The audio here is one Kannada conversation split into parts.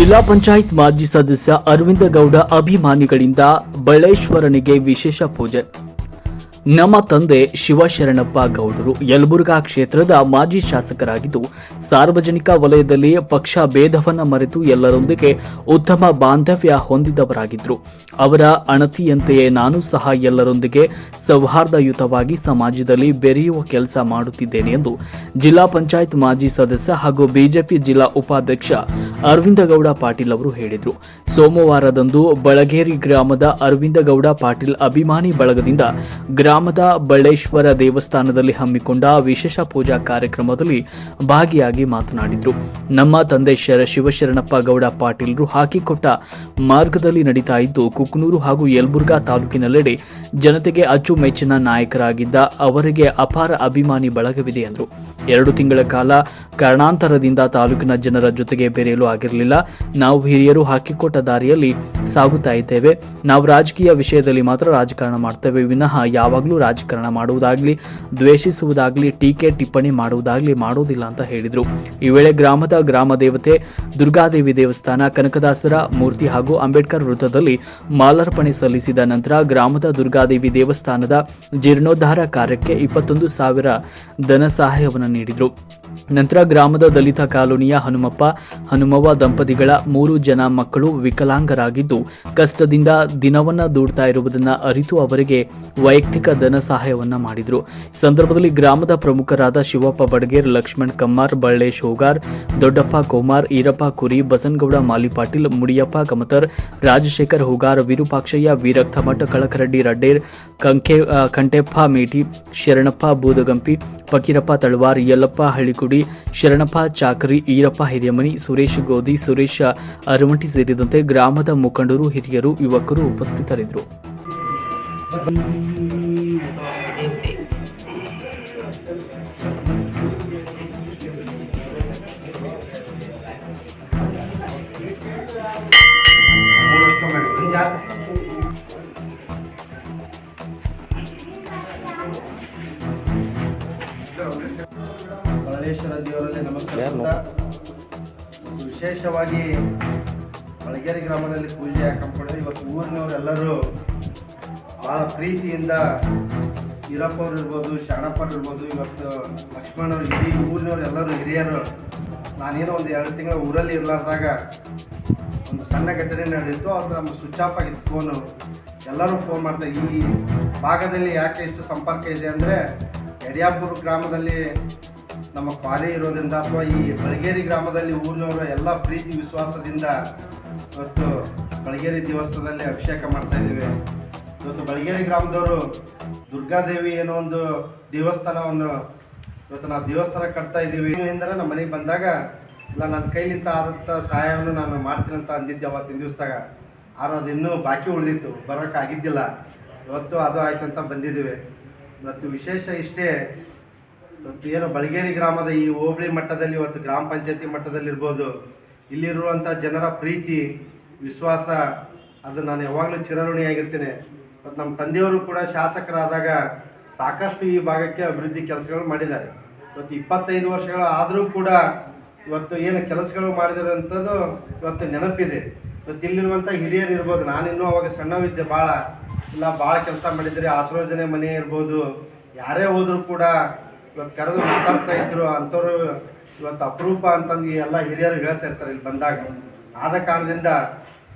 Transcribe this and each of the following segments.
ಜಿಲ್ಲಾ ಪಂಚಾಯತ್ ಮಾಜಿ ಸದಸ್ಯ ಅರವಿಂದ ಗೌಡ ಅಭಿಮಾನಿಗಳಿಂದ ಬಳ್ಳೇಶ್ವರನಿಗೆ ವಿಶೇಷ ಪೂಜೆ. ನಮ್ಮ ತಂದೆ ಶಿವಶರಣಪ್ಪ ಗೌಡರು ಯಲಬುರ್ಗಾ ಕ್ಷೇತ್ರದ ಮಾಜಿ ಶಾಸಕರಾಗಿದ್ದು, ಸಾರ್ವಜನಿಕ ವಲಯದಲ್ಲಿ ಪಕ್ಷ ಭೇದವನ್ನ ಮರೆತು ಎಲ್ಲರೊಂದಿಗೆ ಉತ್ತಮ ಬಾಂಧವ್ಯ ಹೊಂದಿದವರಾಗಿದ್ದರು ಅವರ ಅಣತಿಯಂತೆಯೇ ನಾನು ಸಹ ಎಲ್ಲರೊಂದಿಗೆ ಸೌಹಾರ್ದಯುತವಾಗಿ ಸಮಾಜದಲ್ಲಿ ಬೆರೆಯುವ ಕೆಲಸ ಮಾಡುತ್ತಿದ್ದೇನೆ ಎಂದು ಜಿಲ್ಲಾ ಪಂಚಾಯತ್ ಮಾಜಿ ಸದಸ್ಯ ಹಾಗೂ ಬಿಜೆಪಿ ಜಿಲ್ಲಾ ಉಪಾಧ್ಯಕ್ಷ ಅರವಿಂದ ಗೌಡ ಪಾಟೀಲ್ ಅವರು ಹೇಳಿದರು. ಸೋಮವಾರದಂದು ಬಳಗೇರಿ ಗ್ರಾಮದ ಅರವಿಂದ ಗೌಡ ಪಾಟೀಲ್ ಅಭಿಮಾನಿ ಬಳಗದಿಂದ ಗ್ರಾಮದ ಬಳ್ಳೇಶ್ವರ ದೇವಸ್ಥಾನದಲ್ಲಿ ಹಮ್ಮಿಕೊಂಡ ವಿಶೇಷ ಪೂಜಾ ಕಾರ್ಯಕ್ರಮದಲ್ಲಿ ಭಾಗಿಯಾಗಿ ಮಾತನಾಡಿದರು. ನಮ್ಮ ತಂದೆ ಶರ ಶಿವಶರಣಪ್ಪ ಗೌಡ ಪಾಟೀಲ್ರು ಹಾಕಿಕೊಟ್ಟ ಮಾರ್ಗದಲ್ಲಿ ನಡೀತಾ ಇದ್ದು ಕುಕ್ನೂರು ಹಾಗೂ ಯಲ್ಬುರ್ಗಾ ತಾಲೂಕಿನೆಲ್ಲೆಡೆ ಜನತೆಗೆ ಅಚ್ಚುಮೆಚ್ಚಿನ ನಾಯಕರಾಗಿದ್ದ ಅವರಿಗೆ ಅಪಾರ ಅಭಿಮಾನಿ ಬಳಗವಿದೆ ಎಂದರು ಎರಡು ತಿಂಗಳ ಕಾಲ ಕಾರಣಾಂತರದಿಂದ ತಾಲೂಕಿನ ಜನರ ಜೊತೆಗೆ ಬೆರೆಯಲು ಆಗಿರಲಿಲ್ಲ. ನಾವು ಹಿರಿಯರು ಹಾಕಿಕೊಟ್ಟ ದಾರಿಯಲ್ಲಿ ಸಾಗುತ್ತಾ ಇದ್ದೇವೆ. ನಾವು ರಾಜಕೀಯ ವಿಷಯದಲ್ಲಿ ಮಾತ್ರ ರಾಜಕಾರಣ ಮಾಡ್ತೇವೆ. ವಿನಃ ಯಾವಾಗಲೂ ರಾಜಕಾರಣ ಮಾಡುವುದಾಗ್ಲಿ, ದ್ವೇಷಿಸುವುದಾಗ್ಲಿ, ಟೀಕೆ ಟಿಪ್ಪಣಿ ಮಾಡುವುದಾಗ್ಲಿ ಮಾಡುವುದಿಲ್ಲ ಅಂತ ಹೇಳಿದರು. ಈ ವೇಳೆ ಗ್ರಾಮದ ಗ್ರಾಮ ದೇವತೆ ದುರ್ಗಾದೇವಿ ದೇವಸ್ಥಾನ, ಕನಕದಾಸರ ಮೂರ್ತಿ ಹಾಗೂ ಅಂಬೇಡ್ಕರ್ ವೃತ್ತದಲ್ಲಿ ಮಾಲಾರ್ಪಣೆ ಸಲ್ಲಿಸಿದ ನಂತರ ಗ್ರಾಮದ ದುರ್ಗಾದೇವಿ ದೇವಸ್ಥಾನದ ಜೀರ್ಣೋದ್ಧಾರ ಕಾರ್ಯಕ್ಕೆ ಇಪ್ಪತ್ತೊಂದು ಸಾವಿರ ಧನ ಸಹಾಯವನ್ನು ನೀಡಿದರು. ನಂತರ ಗ್ರಾಮದ ದಲಿತ ಕಾಲೋನಿಯ ಹನುಮಪ್ಪ, ಹನುಮವ್ವ ದಂಪತಿಗಳ ಮೂರು ಜನ ಮಕ್ಕಳು ವಿಕಲಾಂಗರಾಗಿದ್ದು, ಕಷ್ಟದಿಂದ ದಿನವನ್ನ ದೂಡ್ತಾ ಇರುವುದನ್ನ ಅರಿತು ಅವರಿಗೆ ವೈಯಕ್ತಿಕ ಧನ ಸಹಾಯವನ್ನ ಮಾಡಿದರು. ಸಂದರ್ಭದಲ್ಲಿ ಗ್ರಾಮದ ಪ್ರಮುಖರಾದ ಶಿವಪ್ಪ ಬಡಗೇರ್, ಲಕ್ಷ್ಮಣ್ ಕಮ್ಮಾರ್, ಬಳ್ಳೇಶ್ ಹೋಗಾರ್, ದೊಡ್ಡಪ್ಪ ಕೋಮಾರ್, ಈರಪ್ಪ ಕುರಿ, ಬಸನ್ಗೌಡ ಮಾಲಿಪಾಟೀಲ್ ಮುಡಿಯಪ್ಪ ಕಮತರ್ ರಾಜಶೇಖರ್ ಹೋಗಾರ್, ವಿರೂಪಾಕ್ಷಯ್ಯ, ವೀರಕ್ತಮಠ, ಕಳಕರಡ್ಡಿ, ರಡ್ಡೇರ್ ಕಂಕೆ ಕಂಟೆಪ್ಪ ಮೇಟಿ, ಶರಣಪ್ಪ ಬೂದಗಂಪಿ ಫಕೀರಪ್ಪ ತಳವಾರ್, ಯಲ್ಲಪ್ಪ ಹಳ್ಳಿಕುಡಿ, ಶರಣಪ್ಪ ಚಾಕರಿ, ಈರಪ್ಪ ಹಿರಿಯಮನಿ, ಸುರೇಶ್ ಗೋಧಿ, ಸುರೇಶ್ ಅರಮಟಿ ಸೇರಿದಂತೆ ಗ್ರಾಮದ ಮುಖಂಡರು, ಹಿರಿಯರು, ಯುವಕರು ಉಪಸ್ಥಿತರಿದ್ದರು. ಬಳ್ಳೇಶ್ವರ ವಿಶೇಷವಾಗಿ ಮಳಗೇರಿ ಗ್ರಾಮದಲ್ಲಿ ಪೂಜೆ ಹಾಕೊಂಡ್ರೆ ಇವತ್ತು ಊರಿನವರೆಲ್ಲರೂ ಭಾಳ ಪ್ರೀತಿಯಿಂದ ಈರಪ್ಪವ್ರು ಇರ್ಬೋದು ಶಾಣಪ್ಪರು ಇರ್ಬೋದು ಇವತ್ತು ಲಕ್ಷ್ಮಣವ್ರು ಇಡೀ ಊರಿನವ್ರು ಎಲ್ಲರೂ ಹಿರಿಯರು. ನಾನೇನೋ ಒಂದು ಎರಡು ತಿಂಗಳು ಊರಲ್ಲಿ ಇರಲಾರ್ದಾಗ ಒಂದು ಸಣ್ಣ ಘಟನೆ ನಡೆಯಿತು ಅದು ನಮ್ಮ ಸ್ವಿಚ್ ಆಫ್ ಆಗಿತ್ತು ಫೋನು ಎಲ್ಲರೂ ಫೋನ್ ಮಾಡ್ತಾ ಈ ಭಾಗದಲ್ಲಿ ಯಾಕೆ ಇಷ್ಟು ಸಂಪರ್ಕ ಇದೆ ಅಂದರೆ ಯಡಿಯಾಪುರ ಗ್ರಾಮದಲ್ಲಿ ನಮ್ಮ ಕ್ವಾರಿ ಇರೋದ್ರಿಂದ ಅಥವಾ ಈ ಬಳಗೇರಿ ಗ್ರಾಮದಲ್ಲಿ ಊರಿನವರು ಎಲ್ಲ ಪ್ರೀತಿ, ವಿಶ್ವಾಸದಿಂದ ಇವತ್ತು ಬಳಗೇರಿ ದೇವಸ್ಥಾನದಲ್ಲಿ ಅಭಿಷೇಕ ಮಾಡ್ತಾ ಇದ್ದೀವಿ. ಇವತ್ತು ಬಳಗೇರಿ ಗ್ರಾಮದವರು ದುರ್ಗಾದೇವಿ ಏನೋ ಒಂದು ದೇವಸ್ಥಾನವನ್ನು ಇವತ್ತು ನಾವು ದೇವಸ್ಥಾನ ಕಟ್ತಾ ಇದ್ದೀವಿ. ಇಂದನೇ ನಮ್ಮ ಮನೆಗೆ ಬಂದಾಗ, ಇಲ್ಲ, ನನ್ನ ಕೈಲಿಂದ ಆದಂಥ ಸಹಾಯವನ್ನು ನಾನು ಮಾಡ್ತೀನಿ ಅಂತ ಅಂದಿದ್ದೆ ಅವತ್ತಿನ ದಿವಸದಾಗ. ಆದ್ರೆ ಅದು ಇನ್ನೂ ಬಾಕಿ ಉಳಿದಿತ್ತು, ಬರೋಕ್ಕಾಗಿದ್ದಿಲ್ಲ. ಇವತ್ತು ಅದು ಆಯ್ತು ಅಂತ ಬಂದಿದ್ದೀವಿ. ಇವತ್ತು ವಿಶೇಷ ಇಷ್ಟೇ ಏನು ಬಳಗೇರಿ ಗ್ರಾಮದ ಈ ಹೋಬಳಿ ಮಟ್ಟದಲ್ಲಿ ಇವತ್ತು ಗ್ರಾಮ ಪಂಚಾಯತಿ ಮಟ್ಟದಲ್ಲಿರ್ಬೋದು ಇಲ್ಲಿರುವಂಥ ಜನರ ಪ್ರೀತಿ, ವಿಶ್ವಾಸ, ಅದು ನಾನು ಯಾವಾಗಲೂ ಚಿರಋಣಿಯಾಗಿರ್ತೇನೆ. ಮತ್ತು ನಮ್ಮ ತಂದೆಯವರು ಕೂಡ ಶಾಸಕರಾದಾಗ ಸಾಕಷ್ಟು ಈ ಭಾಗಕ್ಕೆ ಅಭಿವೃದ್ಧಿ ಕೆಲಸಗಳು ಮಾಡಿದ್ದಾರೆ. ಇವತ್ತು ಇಪ್ಪತ್ತೈದು ವರ್ಷಗಳ ಆದರೂ ಕೂಡ ಇವತ್ತು ಏನು ಕೆಲಸಗಳು ಮಾಡಿದಿರೋಂಥದ್ದು ಇವತ್ತು ನೆನಪಿದೆ. ಇವತ್ತು ಇಲ್ಲಿರುವಂಥ ಹಿರಿಯರು ಇರ್ಬೋದು, ನಾನಿನ್ನೂ ಅವಾಗ ಸಣ್ಣವಿದ್ದೆ ಭಾಳ ಇಲ್ಲ ಭಾಳ ಕೆಲಸ ಮಾಡಿದರೆ ಆಶ್ರೋಜನೆ ಮನೆ ಇರ್ಬೋದು. ಯಾರೇ ಹೋದರೂ ಕೂಡ ಇವತ್ತು ಕರೆದು ಮಾತಾಡ್ಸ್ತಾ ಇದ್ರು, ಅಂಥವ್ರು ಇವತ್ತು ಅಪರೂಪ ಅಂತಂದು ಎಲ್ಲ ಹಿರಿಯರು ಹೇಳ್ತಾ ಇರ್ತಾರೆ ಇಲ್ಲಿ ಬಂದಾಗ. ಆದ ಕಾರಣದಿಂದ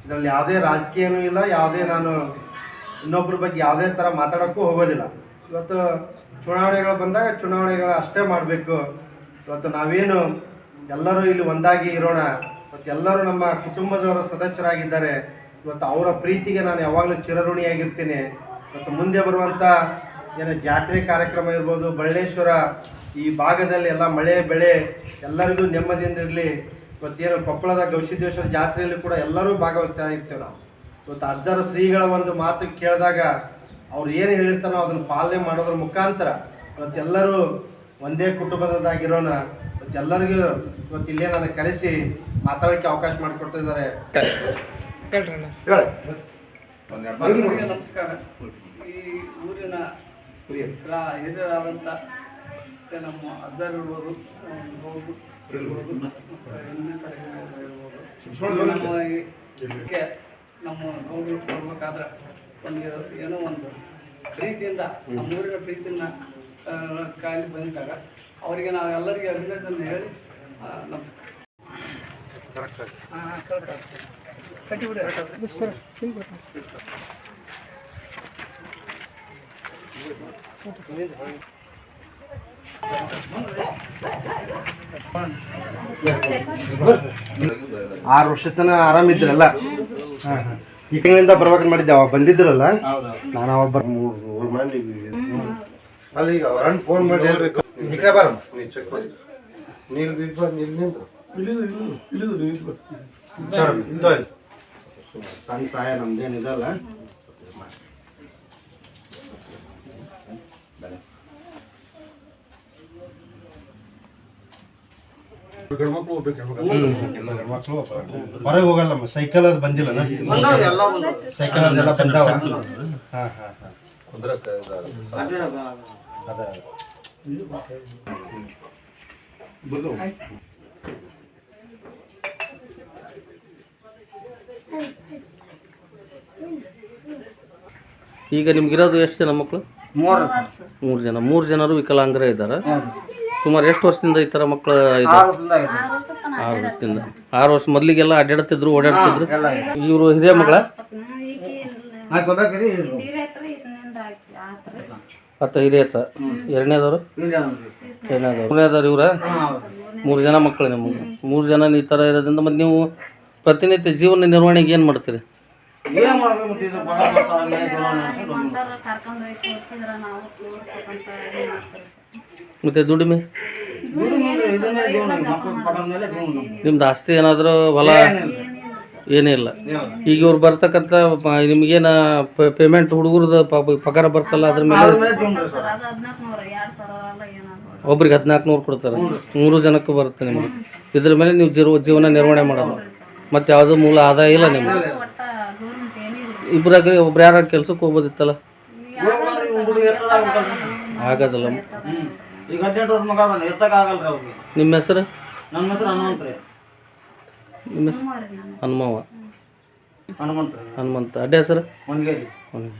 ಇದರಲ್ಲಿ ಯಾವುದೇ ರಾಜಕೀಯನೂ ಇಲ್ಲ, ಯಾವುದೇ ನಾನು ಇನ್ನೊಬ್ಬರ ಬಗ್ಗೆ ಯಾವುದೇ ಥರ ಮಾತಾಡೋಕ್ಕೂ ಹೋಗೋದಿಲ್ಲ. ಇವತ್ತು ಚುನಾವಣೆಗಳು ಬಂದಾಗ ಚುನಾವಣೆಗಳು ಅಷ್ಟೇ ಮಾಡಬೇಕು. ಇವತ್ತು ನಾವೇನು ಎಲ್ಲರೂ ಇಲ್ಲಿ ಒಂದಾಗಿ ಇರೋಣ. ಇವತ್ತು ಎಲ್ಲರೂ ನಮ್ಮ ಕುಟುಂಬದವರ ಸದಸ್ಯರಾಗಿದ್ದಾರೆ. ಇವತ್ತು ಅವರ ಪ್ರೀತಿಗೆ ನಾನು ಯಾವಾಗಲೂ ಚಿರಋಣಿಯಾಗಿರ್ತೀನಿ. ಇವತ್ತು ಮುಂದೆ ಬರುವಂಥ ಏನು ಜಾತ್ರೆ ಕಾರ್ಯಕ್ರಮ ಇರ್ಬೋದು ಬಳ್ಳೇಶ್ವರ ಈ ಭಾಗದಲ್ಲಿ ಎಲ್ಲ ಮಳೆ ಬೆಳೆ ಎಲ್ಲರಿಗೂ ನೆಮ್ಮದಿಯಿಂದ ಇರಲಿ. ಇವತ್ತೇನು ಕೊಪ್ಪಳದ ಗವಿಸಿದ್ದೇಶ್ವರ ಜಾತ್ರೆಯಲ್ಲಿ ಕೂಡ ಎಲ್ಲರೂ ಭಾಗವಹಿಸ್ತಾ ಇರ್ತೇವೆ ನಾವು. ಇವತ್ತು ಅಜ್ಜರ ಶ್ರೀಗಳ ಒಂದು ಮಾತು ಕೇಳಿದಾಗ ಅವ್ರು ಏನು ಹೇಳಿರ್ತಾನೋ ಅದನ್ನು ಪಾಲನೆ ಮಾಡೋದ್ರ ಮುಖಾಂತರ ಇವತ್ತೆಲ್ಲರೂ ಒಂದೇ ಕುಟುಂಬದಾಗಿರೋಣ ಇವತ್ತೆಲ್ಲರಿಗೂ ಇವತ್ತು ಇಲ್ಲೇ ನಾನು ಕರೆಸಿ ಮಾತಾಡೋಕ್ಕೆ ಅವಕಾಶ ಮಾಡಿಕೊಡ್ತಿದ್ದಾರೆ. ನಮಸ್ಕಾರ. ಈ ಊರಿನ ರಾ- ಹಿರಿಯರಾದಂಥ ನಮ್ಮ ಅಜ್ಜರ್ ಇರ್ಬೋದು ಗೌಡ್ರು ಇರ್ಬೋದು ಇದಕ್ಕೆ ನಮ್ಮ ಗೌಡ್ರು ಕೊಡ್ಬೇಕಾದ್ರೆ ಒಂದು ಏನೋ ಒಂದು ಪ್ರೀತಿಯಿಂದ ನಮ್ಮ ಊರಿನ ಪ್ರೀತಿಯಿಂದ ಕಾಯಿಲೆ ಬಂದಿದ್ದಾಗ ಬಂದಾಗ ಅವರಿಗೆ ನಾವು ಎಲ್ಲರಿಗೆ ಅಭಿನಂದನೆ ಹೇಳಿ ನಮಸ್ಕಾರ. ಹಾಂ ಕಟ್ಟಿಬಿಡಿ. ಸರ್. ಆರು ವರ್ಷ ತನ ಆರಾಮಿದ್ರಲ್ಲ ಈ ತಿಂಗಳಿಂದ ಬರ್ಬೇಕಂತ ಮಾಡಿದ್ದೆ ಅವಾಗ ಬಂದಿದ್ರಲ್ಲ? ನಾನು ಅವಾಗ ಬರ್ ಮೂರು ಮಂದಿ ಅಲ್ಲಿ ಈಗ ಅವ್ರ ಫೋನ್ ಮಾಡಿ ಹೇಳ್ರಿ. ಈ ಕಡೆ ಬಾರಮ್ಮ ನೀ ಚೆಕ್ ಮಾಡಿ. ನೀನು ಇದು ಬಾ, ನೀನು ನಿಂದ್ರು. ತಗೊಳ್ಳಿ, ಇದು ತಗೊಳ್ಳಿ. ಸಣ್ಣ ಸಹಾಯ ನಮ್ದೇನಿದಲ್ಲ ಹೊರಗೆ ಹೋಗಲ್ಲಮ್ಮ ಸೈಕಲ್ ಅದು ಬಂದಿಲ್ಲ ಸೈಕಲ್ ಅದೆಲ್ಲ ಬಂದಾವ. ಹಾಂ ಹಾಂ ಹಾಂ. ಅದ ಈಗ ನಿಮ್ಗಿರೋದು ಎಷ್ಟು ಜನ ಮಕ್ಕಳು ಮೂರು ಮೂರು ಜನ. ಮೂರು ಜನರು ವಿಕಲಾಂಗರೇ ಇದ್ದಾರೆ? ಸುಮಾರು ಎಷ್ಟು ವರ್ಷದಿಂದ ಈ ಥರ ಮಕ್ಕಳು ಆರು ವರ್ಷದಿಂದ ಆರು ವರ್ಷ ಮೊದಲಿಗೆಲ್ಲ ಅಡ್ಡಾಡ್ತಿದ್ರು ಓಡಾಡ್ತಿದ್ರು. ಇವರು ಹಿರಿಯ ಮಗಳ ಮತ್ತು ಹಿರಿಯ ಎರಡನೇದವರು? ಎರಡನೇದವ್ರು. ಮೂರನೇದವ್ರು ಇವ್ರ? ಮೂರು ಜನ ಮಕ್ಕಳು ನಿಮಗೆ. ಮೂರು ಜನ ಈ ಥರ ಇರೋದ್ರಿಂದ ಮತ್ತು ನೀವು ಪ್ರತಿನಿತ್ಯ ಜೀವನ ನಿರ್ವಹಣೆಗೆ ಏನು ಮಾಡ್ತೀರಿ? ಕರ್ಕೊಂಡ್ ಹೋಗಿ ತೋರ್ಸಿದ್ರ ನಾವು ತೋರ್ಸ್ಬೇಕಂತ ಇದು ಮಾಡ್ತಾರೆ ಸರ್. ಮತ್ತು ದುಡಿಮೆ? ನಿಮ್ದು ಆಸ್ತಿ ಏನಾದರೂ ಹೊಲ? ಏನಿಲ್ಲ. ಈಗ ಇವ್ರು ಬರ್ತಕ್ಕಂಥ ನಿಮ್ಗೇನ ಪೇಮೆಂಟ್ ಹುಡುಗರದ ಪಗಾರ ಬರ್ತಲ್ಲ ಅದ್ರ ಮೇಲೆ? ಒಬ್ರಿಗೆ ಹದಿನಾಲ್ಕು ನೂರು ಕೊಡ್ತಾರೆ ಮೂರು ಜನಕ್ಕೂ ಬರುತ್ತೆ ನಿಮಗೆ. ಇದ್ರ ಮೇಲೆ ನೀವು ಜೀವ ಜೀವನ ನಿರ್ವಹಣೆ ಮಾಡೋದು. ಮತ್ತೆ ಯಾವುದೋ ಮೂಲ ಆದಾಯ ಇಲ್ಲ ನಿಮ್ಗೆ. ಇಬ್ಬರಾಗ ಒಬ್ರು ಯಾರು ಕೆಲ್ಸಕ್ಕೆ ಹೋಗ್ಬೋದಿತ್ತಲ್ಲ? ಆಗದಲ್ಲ. ಈಗ ಹದಿನೆಂಟು ವರ್ಷ ಮಗ ಅದಾನ ಎತ್ತಕ್ಕಾಗಲ್ರಿ ಅವ್ರಿಗೆ. ನಿಮ್ಮ ಹೆಸರು? ನನ್ನ ಹೆಸರು ಹನುಮಂತ್ರಿ ನಿಮ್ಮ ಹೆಸರು? ಹನುಮವ್ವ ಹನುಮಂತ. ಹನುಮಂತ ಅಡ್ಡ ಹೆಸರು? ಹ್ಮ್.